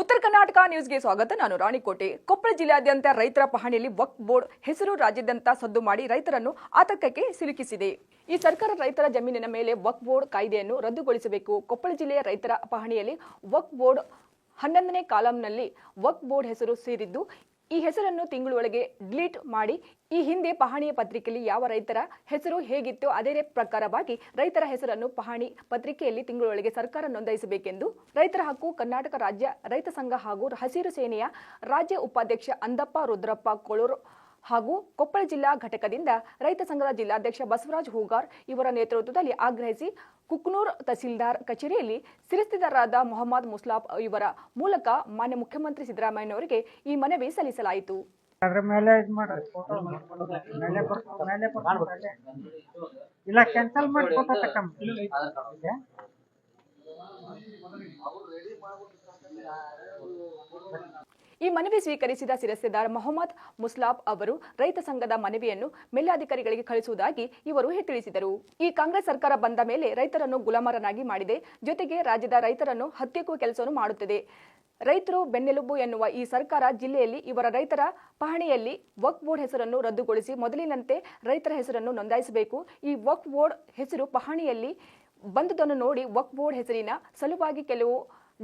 ಉತ್ತರ ಕರ್ನಾಟಕ ನ್ಯೂಸ್ಗೆ ಸ್ವಾಗತ. ನಾನು ರಾಣಿಕೋಟೆ. ಕೊಪ್ಪಳ ಜಿಲ್ಲೆಯಾದ್ಯಂತ ರೈತರ ಪಹಣಿಯಲ್ಲಿ ವಕ್ ಬೋರ್ಡ್ ಹೆಸರು ರಾಜ್ಯಾದ್ಯಂತ ಸದ್ದು ಮಾಡಿ ರೈತರನ್ನು ಆತಂಕಕ್ಕೆ ಸಿಲುಕಿಸಿದೆ. ಈ ಸರ್ಕಾರ ರೈತರ ಜಮೀನಿನ ಮೇಲೆ ವಕ್ ಬೋರ್ಡ್ ಕಾಯ್ದೆಯನ್ನು ರದ್ದುಗೊಳಿಸಬೇಕು. ಕೊಪ್ಪಳ ಜಿಲ್ಲೆಯ ರೈತರ ಪಹಣಿಯಲ್ಲಿ ವಕ್ ಬೋರ್ಡ್ ಹನ್ನೊಂದನೇ ಕಾಲಂನಲ್ಲಿ ವಕ್ ಬೋರ್ಡ್ ಹೆಸರು ಸೇರಿದ್ದು ಈ ಹೆಸರನ್ನು ತಿಂಗಳೊಳಗೆ ಡಿಲೀಟ್ ಮಾಡಿ, ಈ ಹಿಂದೆ ಪಹಣಿಯ ಪತ್ರಿಕೆಯಲ್ಲಿ ಯಾವ ರೈತರ ಹೆಸರು ಹೇಗಿತ್ತೋ ಅದೇ ಪ್ರಕಾರವಾಗಿ ರೈತರ ಹೆಸರನ್ನು ಪಹಣಿ ಪತ್ರಿಕೆಯಲ್ಲಿ ತಿಂಗಳೊಳಗೆ ಸರ್ಕಾರ ನೋಂದಾಯಿಸಬೇಕೆಂದು ರೈತರ ಹಕ್ಕು ಕರ್ನಾಟಕ ರಾಜ್ಯ ರೈತ ಸಂಘ ಹಾಗೂ ಹಸಿರು ಸೇನೆಯ ರಾಜ್ಯ ಉಪಾಧ್ಯಕ್ಷ ಅಂದಪ್ಪ ರುದ್ರಪ್ಪ ಕೊಳೂರು ಹಾಗೂ ಕೊಪ್ಪಳ ಜಿಲ್ಲಾ ಘಟಕದಿಂದ ರೈತ ಸಂಘದ ಜಿಲ್ಲಾಧ್ಯಕ್ಷ ಬಸವರಾಜ್ ಹೂಗಾರ್ ಇವರ ನೇತೃತ್ವದಲ್ಲಿ ಆಗ್ರಹಿಸಿ ಕುಕ್ನೂರ್ ತಹಸೀಲ್ದಾರ್ ಕಚೇರಿಯಲ್ಲಿ ಸಿರಿಸ್ತಿದಾರರಾದ ಮೊಹಮ್ಮದ್ ಮುಸ್ಲಾಬ್ ಇವರ ಮೂಲಕ ಮಾನ್ಯ ಮುಖ್ಯಮಂತ್ರಿ ಸಿದ್ದರಾಮಯ್ಯನವರಿಗೆ ಈ ಮನವಿ ಸಲ್ಲಿಸಲಾಯಿತು. ಇಲ್ಲ ಕ್ಯಾನ್ಸಲ್ ಮಾಡಿ ಫೋಟೋ ಈ ಮನವಿ ಸ್ವೀಕರಿಸಿದ ಸಿರಸ್ತೆದಾರ್ ಮೊಹಮ್ಮದ್ ಮುಸ್ಲಾಬ್ ಅವರು ರೈತ ಸಂಘದ ಮನವಿಯನ್ನು ಮೇಲಾಧಿಕಾರಿಗಳಿಗೆ ಕಳಿಸುವುದಾಗಿ ಇವರು ತಿಳಿಸಿದರು. ಈ ಕಾಂಗ್ರೆಸ್ ಸರ್ಕಾರ ಬಂದ ಮೇಲೆ ರೈತರನ್ನು ಗುಲಾಮರನ್ನಾಗಿ ಮಾಡಿದೆ. ಜೊತೆಗೆ ರಾಜ್ಯದ ರೈತರನ್ನು ಹತ್ಯೆಕ್ಕೂ ಕೆಲಸವನ್ನು ಮಾಡುತ್ತಿದೆ. ರೈತರು ಬೆನ್ನೆಲುಬು ಎನ್ನುವ ಈ ಸರ್ಕಾರ ಜಿಲ್ಲೆಯಲ್ಲಿ ಇವರ ರೈತರ ಪಹಣಿಯಲ್ಲಿ ವಕ್ ಬೋರ್ಡ್ ಹೆಸರನ್ನು ರದ್ದುಗೊಳಿಸಿ ಮೊದಲಿನಂತೆ ರೈತರ ಹೆಸರನ್ನು ನೋಂದಾಯಿಸಬೇಕು. ಈ ವಕ್ ಬೋರ್ಡ್ ಹೆಸರು ಪಹಣಿಯಲ್ಲಿ ಬಂದುದನ್ನು ನೋಡಿ ವಕ್ ಬೋರ್ಡ್ ಹೆಸರಿನ ಸಲುವಾಗಿ ಕೆಲವು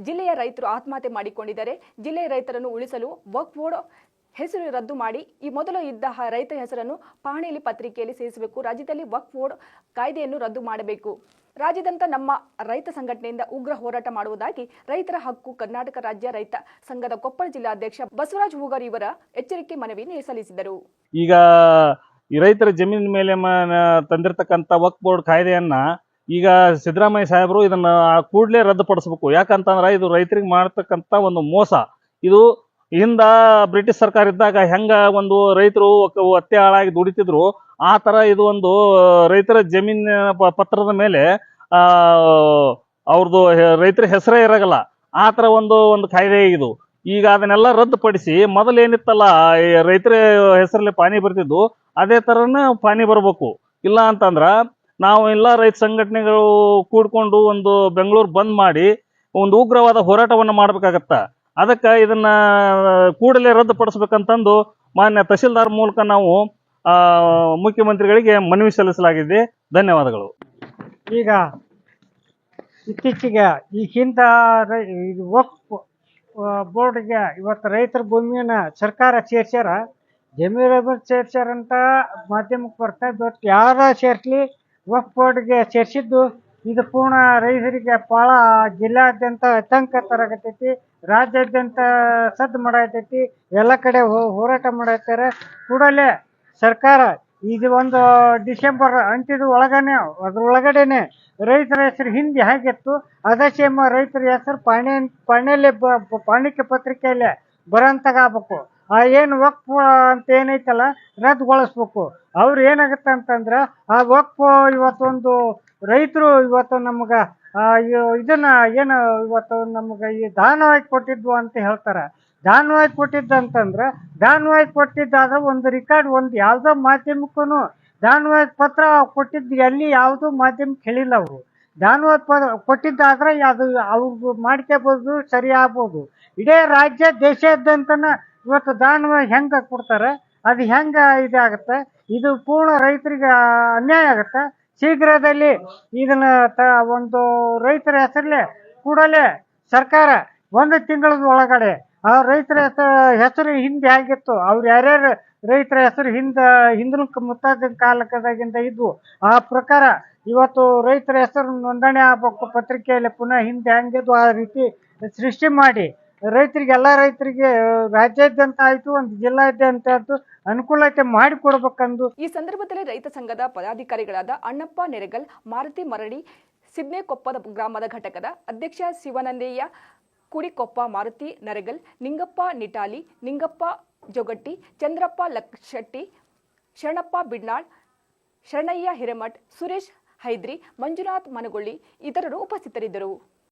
ಜಿಲ್ಲೆಯ ರೈತರು ಆತ್ಮಹತ್ಯೆ ಮಾಡಿಕೊಂಡಿದ್ದಾರೆ. ಜಿಲ್ಲೆಯ ರೈತರನ್ನು ಉಳಿಸಲು ವಕ್ ಬೋರ್ಡ್ ಹೆಸರು ರದ್ದು ಮಾಡಿ. ಈ ಮೊದಲು ಇದ್ದ ರೈತ ಹೆಸರನ್ನು ಪಹಣಿಯಲ್ಲಿ ಪತ್ರಿಕೆಯಲ್ಲಿ ಸೇರಿಸಬೇಕು. ರಾಜ್ಯದಲ್ಲಿ ವಕ್ ಬೋರ್ಡ್ ಕಾಯ್ದೆಯನ್ನು ರದ್ದು ಮಾಡಬೇಕು. ರಾಜ್ಯದಂತ ನಮ್ಮ ರೈತ ಸಂಘಟನೆಯಿಂದ ಉಗ್ರ ಹೋರಾಟ ಮಾಡುವುದಾಗಿ ರೈತರ ಹಕ್ಕು ಕರ್ನಾಟಕ ರಾಜ್ಯ ರೈತ ಸಂಘದ ಕೊಪ್ಪಳ ಜಿಲ್ಲಾಧ್ಯಕ್ಷ ಬಸವರಾಜ್ ಹೂಗಾರ್ ಇವರ ಎಚ್ಚರಿಕೆ ಮನವಿ ಸಲ್ಲಿಸಿದರು. ಈಗ ಈ ರೈತರ ಜಮೀನಿನ ಮೇಲೆ ತಂದಿರತಕ್ಕಂಥ ವಕ್ ಬೋರ್ಡ್ ಕಾಯ್ದೆಯನ್ನ ಈಗ ಸಿದ್ದರಾಮಯ್ಯ ಸಾಹೇಬರು ಇದನ್ನ ಕೂಡಲೇ ರದ್ದುಪಡಿಸ್ಬೇಕು. ಯಾಕಂತಂದ್ರೆ ಇದು ರೈತರಿಗೆ ಮಾಡ್ತಕ್ಕಂಥ ಒಂದು ಮೋಸ. ಇದು ಹಿಂದ ಬ್ರಿಟಿಷ್ ಸರ್ಕಾರ ಇದ್ದಾಗ ಹೆಂಗ ಒಂದು ರೈತರು ಅತ್ತೆ ಹಾಳಾಗಿ ದುಡಿತಿದ್ರು, ಆ ತರ ಇದು ಒಂದು ರೈತರ ಜಮೀನಿನ ಪತ್ರದ ಮೇಲೆ, ಆ ಅವ್ರದ್ದು ರೈತರ ಹೆಸರೇ ಇರಗಲ್ಲ. ಆ ತರ ಒಂದು ಒಂದು ಕಾಯ್ದೆ ಇದು. ಈಗ ಅದನ್ನೆಲ್ಲ ರದ್ದುಪಡಿಸಿ ಮೊದಲು ಏನಿತ್ತಲ್ಲ ರೈತರ ಹೆಸರಲ್ಲಿ ಪಾನಿ ಬರ್ತಿದ್ದು, ಅದೇ ತರನ ಪಾನಿ ಬರಬೇಕು. ಇಲ್ಲ ಅಂತಂದ್ರ ನಾವು ಎಲ್ಲ ರೈತ ಸಂಘಟನೆಗಳು ಕೂಡ್ಕೊಂಡು ಒಂದು ಬೆಂಗಳೂರು ಬಂದ್ ಮಾಡಿ ಒಂದು ಉಗ್ರವಾದ ಹೋರಾಟವನ್ನು ಮಾಡ್ಬೇಕಾಗತ್ತ. ಅದಕ್ಕೆ ಇದನ್ನ ಕೂಡಲೇ ರದ್ದುಪಡಿಸ್ಬೇಕಂತಂದು ಮಾನ್ಯ ತಹಶೀಲ್ದಾರ್ ಮೂಲಕ ನಾವು ಮುಖ್ಯಮಂತ್ರಿಗಳಿಗೆ ಮನವಿ ಸಲ್ಲಿಸಲಾಗಿದೆ. ಧನ್ಯವಾದಗಳು. ಈಗ ಇತ್ತೀಚೆಗೆ ಈ ಹಿಂದ ಬೋರ್ಡ್ಗೆ ಇವತ್ತು ರೈತರ ಭೂಮಿಯನ್ನ ಸರ್ಕಾರ ಸೇರ್ಸ್ಯಾರ. ಜಮೀನು ಸೇರ್ಸ್ಯಾರಂತ ಮಾಧ್ಯಮಕ್ಕೆ ಬರ್ತಾ ಬಟ್ ಯಾರ ಸೇರ್ಸ್ಲಿ? ವಕ್ಫ್ ಸೇರಿಸಿದ್ದು, ಇದು ಪೂರ್ಣ ರೈತರಿಗೆ ಭಾಳ ಜಿಲ್ಲಾದ್ಯಂತ ಆತಂಕ ತರಗತೈತಿ, ರಾಜ್ಯಾದ್ಯಂತ ಸದ್ದು ಮಾಡತೈತಿ, ಎಲ್ಲ ಕಡೆ ಹೋರಾಟ ಮಾಡತ್ತಾರೆ ಕೂಡಲೇ ಸರ್ಕಾರ, ಇದು ಒಂದು ಡಿಸೆಂಬರ್ ಅಂತ್ಯದ ಒಳಗನೆ ಅದ್ರೊಳಗಡೆನೆ ರೈತರ ಹೆಸರು ಹಿಂದೆ ಹೇಗಿತ್ತು ಅದೇ ಸೇಮ್ ರೈತರ ಹೆಸರು ಪಾಣಿ, ಪಾಣಿಯಲ್ಲಿ ಪಾಣಿಕೆ ಪತ್ರಿಕೆಯಲ್ಲೇ ಬರೋಂತಾಗಬೇಕು ಆ ಏನು ವಕ್ಫ್ ಅಂತ ಏನೈತಲ್ಲ, ರದ್ದುಗೊಳಿಸ್ಬೇಕು. ಅವ್ರು ಏನಾಗುತ್ತೆ ಅಂತಂದ್ರೆ, ಆ ವಕ್ಫ್ ಇವತ್ತೊಂದು ರೈತರು ಇವತ್ತು ನಮ್ಗೆ ಇದನ್ನ ಏನು ಇವತ್ತು ನಮ್ಗೆ ಈ ದಾನವಾಗಿ ಕೊಟ್ಟಿದ್ವು ಅಂತ ಹೇಳ್ತಾರೆ. ದಾನವಾಗಿ ಕೊಟ್ಟಿದ್ದು ಅಂತಂದ್ರೆ ದಾನವಾಗಿ ಕೊಟ್ಟಿದ್ದಾದ್ರೆ ಒಂದು ರೆಕಾರ್ಡ್, ಒಂದು ಯಾವುದೋ ಮಾಧ್ಯಮಕ್ಕೂ ದಾನವಾಗಿ ಪತ್ರ ಕೊಟ್ಟಿದ್ದು ಎಲ್ಲಿ ಯಾವುದೂ ಮಾಧ್ಯಮಕ್ಕೆ ಹೇಳಿಲ್ಲ ಅವರು. ದಾನವಾದ ಪ ಕೊಟ್ಟಿದ್ದಾದ್ರೆ ಅದು ಅವ್ರು ಮಾಡ್ಕೋಬೋದು, ಸರಿ ಆಗ್ಬೋದು. ಇಡೀ ರಾಜ್ಯ ದೇಶಾದ್ಯಂತನ ಇವತ್ತು ದಾನವಾಗಿ ಹೆಂಗೆ ಕೊಡ್ತಾರೆ, ಅದು ಹೆಂಗೆ ಇದಾಗುತ್ತೆ ಇದು ಪೂರ್ಣ ರೈತರಿಗೆ ಅನ್ಯಾಯ ಆಗುತ್ತೆ, ಶೀಘ್ರದಲ್ಲಿ ಇದನ್ನ ತ, ಒಂದು ರೈತರ ಹೆಸರಲ್ಲೇ ಕೂಡಲೇ ಸರ್ಕಾರ ಒಂದು ತಿಂಗಳದ ಒಳಗಡೆ, ಆ ರೈತರ ಹೆಸರು ಹೆಸರು ಹಿಂದೆ ಆಗಿತ್ತು, ಅವ್ರು ಯಾರ್ಯಾರು ರೈತರ ಹೆಸರು ಹಿಂದೆ, ಹಿಂದಿನ ಮುತ್ತಾದ ಕಾಲಕದಾಗಿಂದ ಇದ್ವು, ಆ ಪ್ರಕಾರ ಇವತ್ತು ರೈತರ ಹೆಸರು ನೋಂದಣಿ ಆಗ್ಬೇಕು, ಪತ್ರಿಕೆಯಲ್ಲಿ ಪುನಃ ಹಿಂದೆ ಹೆಂಗಿದ್ವು, ಆ ರೀತಿ ಸೃಷ್ಟಿ ಮಾಡಿ ರೈತರಿಗೆ, ಎಲ್ಲ ರೈತರಿಗೆ ರಾಜ್ಯಾದ್ಯಂತ ಆಯ್ತು, ಒಂದು ಜಿಲ್ಲಾದ್ಯಂತ ಆಯ್ತು, ಅನುಕೂಲತೆ ಮಾಡಿಕೊಡ್ಬೇಕಂದು ಈ ಸಂದರ್ಭದಲ್ಲಿ ರೈತ ಸಂಘದ ಪದಾಧಿಕಾರಿಗಳಾದ ಅಣ್ಣಪ್ಪ ನೆರೆಗಲ್, ಮಾರುತಿ ಮರಡಿ, ಸಿದ್ನೇಕೊಪ್ಪದ ಗ್ರಾಮದ ಘಟಕದ ಅಧ್ಯಕ್ಷ ಶಿವನಂದಯ್ಯ ಕುಡಿಕೊಪ್ಪ ಮಾರುತಿ ನರೆಗಲ್, ನಿಂಗಪ್ಪ ನಿಟಾಲಿ, ನಿಂಗಪ್ಪ ಜೊಗಟ್ಟಿ, ಚಂದ್ರಪ್ಪ ಲಕ್ಷಟ್ಟಿ, ಶರಣಪ್ಪ ಬಿಡ್ನಾಳ್, ಶರಣಯ್ಯ ಹಿರೇಮಠ್, ಸುರೇಶ್ ಹೈದ್ರಿ, ಮಂಜುನಾಥ್ ಮನಗೊಳ್ಳಿ, ಇತರರು ಉಪಸ್ಥಿತರಿದ್ದರು.